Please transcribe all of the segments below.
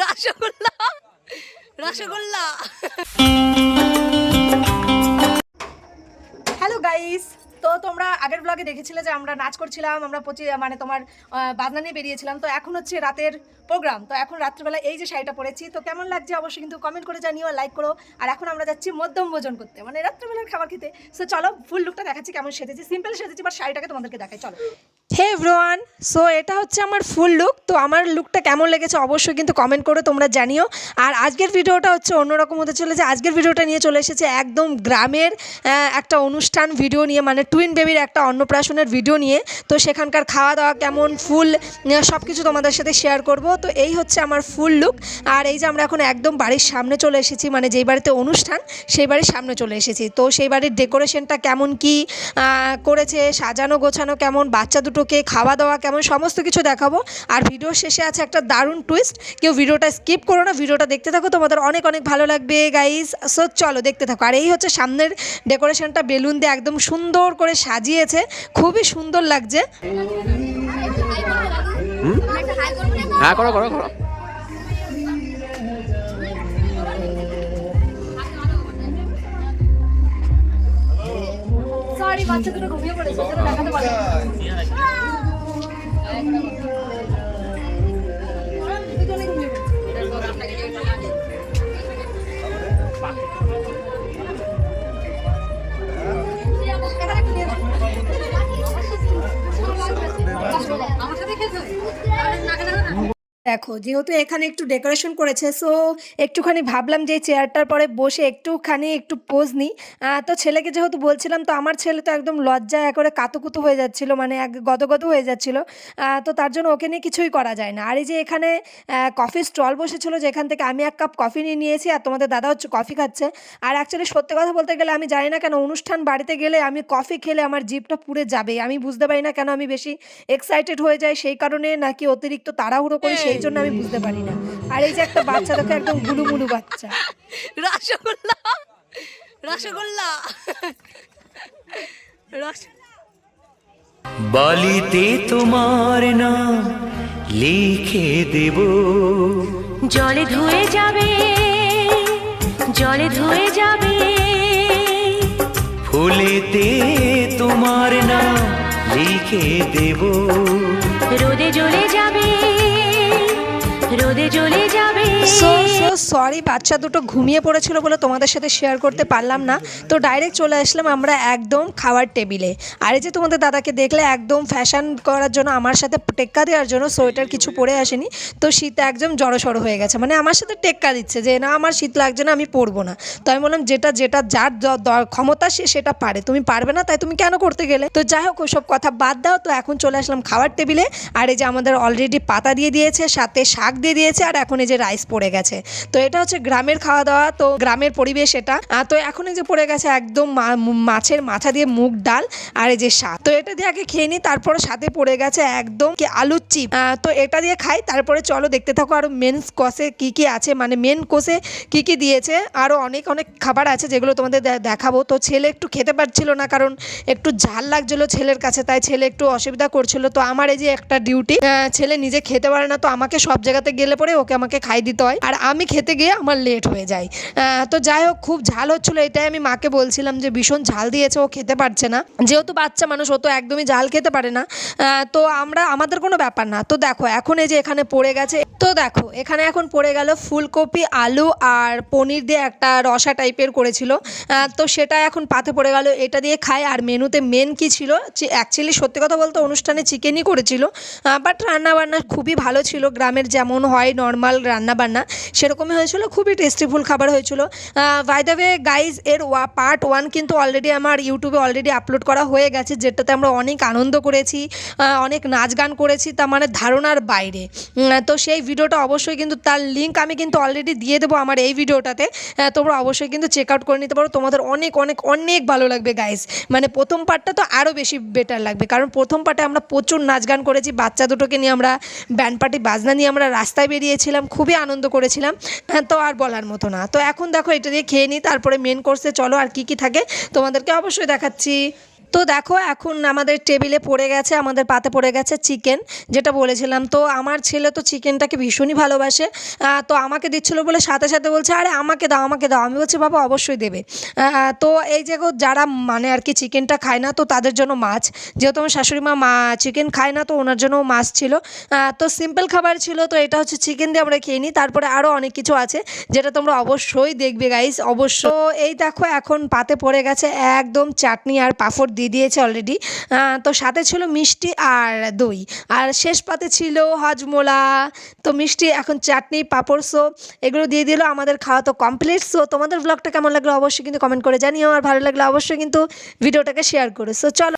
Rasgulla. Rasgulla. Hello guys তো তোমরা আগের ব্লগে দেখেছিলে যে আমরা নাচ করছিলাম, আমরা পচি মানে তোমার বাজনা নিয়ে বেরিয়েছিলাম। তো এখন হচ্ছে রাতের প্রোগ্রাম তো এখন রাত্রিবেলা এই যে শাড়িটা পরেছি। তো কেমন লাগছে অবশ্যই কিন্তু কমেন্ট করে জানিও লাইক করো। আর এখন আমরা যাচ্ছি মধ্যম ভোজন করতে মানে রাত্রিবেলার খাবার খেতে। সো চলো ফুল লুকটা দেখাচ্ছি কেমন সেজেছি। সিম্পল সেজেছি বা শাড়িটাকে তোমাদেরকে দেখাই। চলো। হে এভরিওয়ান সো এটা হচ্ছে আমার ফুল লুক তো আমার লুকটা কেমন লেগেছে অবশ্যই কিন্তু কমেন্ট করে, তোমরা জানিও। আর আজকের ভিডিওটা হচ্ছে অন্যরকম হতে চলেছে। আজকের ভিডিওটা নিয়ে চলে এসেছে একদম গ্রামের একটা অনুষ্ঠান ভিডিও নিয়ে মানে টুইন বেবির একটা অন্নপ্রাশনের ভিডিও নিয়ে। তো সেখানকার খাওয়া দাওয়া কেমন, ফুল সব কিছু তোমাদের সাথে শেয়ার করব। তো এই হচ্ছে আমার ফুল লুক আর এই যে আমরা এখন একদম বাড়ির সামনে চলে এসেছি মানে যেই বাড়িতে অনুষ্ঠান, সেই বাড়ির সামনে চলে এসেছি। তো সেই বাড়ির ডেকোরেশনটা কেমন, কি করেছে, সাজানো গোছানো কেমন, বাচ্চা দুটোকে খাওয়া দাওয়া কেমন, সমস্ত কিছু দেখাবো। আর ভিডিও শেষে আছে একটা দারুণ টুইস্ট কেউ ভিডিওটা স্কিপ করো না ভিডিওটা দেখতে থাকো, তোমাদের অনেক অনেক ভালো লাগবে গাইস সো চলো দেখতে থাকো। আর এই হচ্ছে সামনের ডেকোরেশনটা, বেলুন দিয়ে একদম সুন্দর করে সাজিয়েছে। খুবই সুন্দর লাগছে। হ্যাঁ করো করো করো। সরি বাচ্চা ঘুমিয়ে পড়েছে দেখাতে পারে। আমার সাথে খেতে দেখো যেহেতু এখানে একটু ডেকোরেশন করেছে সো একটুখানি ভাবলাম যে চেয়ারটার পরে বসে একটুখানি একটু পোজ নিই। তো ছেলেকে যেহেতু বলছিলাম তো আমার ছেলে তো একদম লজ্জায় করে কাতুকুতু হয়ে যাচ্ছিল মানে এক গদগদ হয়ে যাচ্ছিল। তো তার জন্য ওকে নিয়ে কিছুই করা যায় না। আর এই যে এখানে কফি স্টল বসেছিল যেখান থেকে আমি এক কাপ কফি নিয়ে নিয়েছি আর তোমাদের দাদা হচ্ছে কফি খাচ্ছে। আর অ্যাকচুয়ালি সত্যি কথা বলতে গেলে আমি জানি না কেন অনুষ্ঠান বাড়িতে গেলে আমি কফি খেলে আমার জিভটা পুড়ে যাবে আমি বুঝতে পারি না কেন আমি বেশি এক্সাইটেড হয়ে যাই সেই কারণে নাকি অতিরিক্ত তাড়াহুড়ো করি সেই জন্য আমি বুঝতে পারি না। আর এই যে একটা বাচ্চা দেখো একদম গুলুমুলু বাচ্চা। রসগোল্লা! রসগোল্লা! রস বালিতে তোমার নাম লিখে দেব। জলে ধুয়ে যাবে জলে ধুয়ে যাবে। ফুলেতে তোমার নাম লিখে দেব। রোদে জ্বলে যাবে রোদে চলে যাবে সরি বাচ্চা দুটো ঘুমিয়ে পড়েছিল বলে তোমাদের সাথে শেয়ার করতে পারলাম না। তো ডাইরেক্ট চলে আসলাম আমরা একদম খাওয়ার টেবিলে আর এই যে তোমাদের দাদাকে দেখলে একদম ফ্যাশন করার জন্য, আমার সাথে টেক্কা দেওয়ার জন্য, সোয়েটার কিছু পরে আসেনি। তো শীত একদম জড়সড় হয়ে গেছে। মানে আমার সাথে টেক্কা দিচ্ছে যে, না, আমার শীত লাগছে না, আমি পরবো না। তো আমি বললাম, যেটা যেটা, যার ক্ষমতা সে, সেটা পারে। তুমি পারবে না, তাই তুমি কেন করতে গেলে? তো যাই হোক ওসব কথা বাদ দাও। তো এখন চলে আসলাম খাওয়ার টেবিলে আর এই যে আমাদের অলরেডি পাতা দিয়ে দিয়েছে, সাথে শাক দিয়ে দিয়েছে, আর এখন এই যে রাইস পড়ে গেছে। তো এটা হচ্ছে গ্রামের খাওয়া দাওয়া, তো গ্রামের পরিবেশ এটা। তো এখন এই যে পড়ে গেছে একদম মাছের মাথা দিয়ে মুগ ডাল আর এই যে শাক। তো এটা দিয়ে আগে খেয়ে নিই তারপরে সাথে পড়ে গেছে একদম কি আলুর চিপ। তো এটা দিয়ে খাই, তারপরে চলো দেখতে থাকো আরও মেন কষে কি কি আছে। মানে মেন কোষে কি কি দিয়েছে, আরও অনেক অনেক খাবার আছে যেগুলো তোমাদের দেখাবো। তো ছেলে একটু খেতে পারছিল না, কারণ একটু ঝাল লাগছিল ছেলের কাছে, তাই ছেলে একটু অসুবিধা করছিল। তো আমার এই যে একটা ডিউটি ছেলে নিজে খেতে পারে না, তো আমাকে সব জায়গাতে গেলে পরে ওকে আমাকে খাই দিতে হয়। আর আমি খেতে গিয়ে আমার লেট হয়ে যায়। তো যাই হোক, খুব ঝাল হচ্ছিল, এটাই আমি মাকে বলছিলাম যে ভীষণ ঝাল দিয়েছে, ও খেতে পারছে না। যেহেতু বাচ্চা মানুষ, ও তো একদমই ঝাল খেতে পারে না। তো আমরা, আমাদের কোনো ব্যাপার না। তো দেখো, এখন এই যে এখানে পড়ে গেছে, তো দেখো, এখানে এখন পড়ে গেল ফুলকপি, আলু আর পনির দিয়ে একটা রসা টাইপের করেছিল। তো সেটা এখন পাতে পড়ে গেল, এটা দিয়ে খাই আর মেনুতে মেন কি ছিল অ্যাকচুয়ালি সত্যি কথা বলতে অনুষ্ঠানে চিকেনই করেছিল। বাট রান্নাবান্না খুবই ভালো ছিল, গ্রামের যেমন হয় নর্মাল রান্নাবান্না সেরকমই হয়েছিল, খুবই টেস্টিফুল খাবার হয়েছিল। বাই দ্য ওয়ে গাইজ এর ওয়া পার্ট ওয়ান কিন্তু অলরেডি আমার ইউটিউবে অলরেডি আপলোড করা হয়ে গেছে, যেটাতে আমরা অনেক আনন্দ করেছি অনেক নাচ গান করেছি তার মানে ধারণার বাইরে। তো সেই ভিডিওটা অবশ্যই কিন্তু, তার লিঙ্ক আমি কিন্তু অলরেডি দিয়ে দেবো আমার এই ভিডিওটাতে তোমরা অবশ্যই কিন্তু চেক আউট করে নিতে পারো। তোমাদের অনেক অনেক অনেক ভালো লাগবে গাইজ মানে প্রথম পার্টটা তো আরও বেশি বেটার লাগবে, কারণ প্রথম পার্টে আমরা প্রচুর নাচ গান করেছি, বাচ্চা দুটোকে নিয়ে আমরা ব্যান্ড পার্টি বাজনা নিয়ে আমরা রাস্তায় বেরিয়েছিলাম, খুবই আনন্দ করেছিলাম। তো আর বলার মতো না। তো এখন দেখো এটা দিয়ে খেয়ে নিই তারপরে মেন কোর্সে চলো আর কি কি থাকে তোমাদেরকে অবশ্যই দেখাচ্ছি। তো দেখো, এখন আমাদের টেবিলে পড়ে গেছে, আমাদের পাতে পড়ে গেছে চিকেন, যেটা বলেছিলাম। তো আমার ছেলে তো চিকেনটাকে ভীষণই ভালোবাসে। তো আমাকে দিচ্ছিল বলে সাথে সাথে বলছে, আরে, আমাকে দাও আমাকে দাও। আমি বলছি, বাবা, অবশ্যই দেবে। তো এই যে যারা মানে আর কি চিকেনটা খায় না, তো তাদের জন্য মাছ। যেহেতু আমার শাশুড়ি মা মা চিকেন খায় না, তো ওনার জন্যও মাছ ছিল। তো সিম্পল খাবার ছিল, তো এটা হচ্ছে চিকেন দিয়ে আমরা খেয়ে নিই। তারপরে আরও অনেক কিছু আছে, যেটা তোমরা অবশ্যই দেখবে গাইস অবশ্য এই দেখো, এখন পাতে পড়ে গেছে একদম চাটনি আর পাঁপড় দিয়ে দিয়েছে অলরেডি তো সাথে ছিল মিষ্টি আর দই। আর শেষ পাতে ছিল হজমোলা। তো মিষ্টি, এখন চাটনি, পাঁপড় সো, এগুলো দিয়ে দিল আমাদের খাওয়া তো কমপ্লিট সো তোমাদের ব্লগটা কেমন লাগল অবশ্যই কিন্তু কমেন্ট করে জানিও। আর ভালো লাগলে অবশ্যই কিন্তু ভিডিওটাকে শেয়ার করো। সো চলো।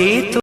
বালিতে তো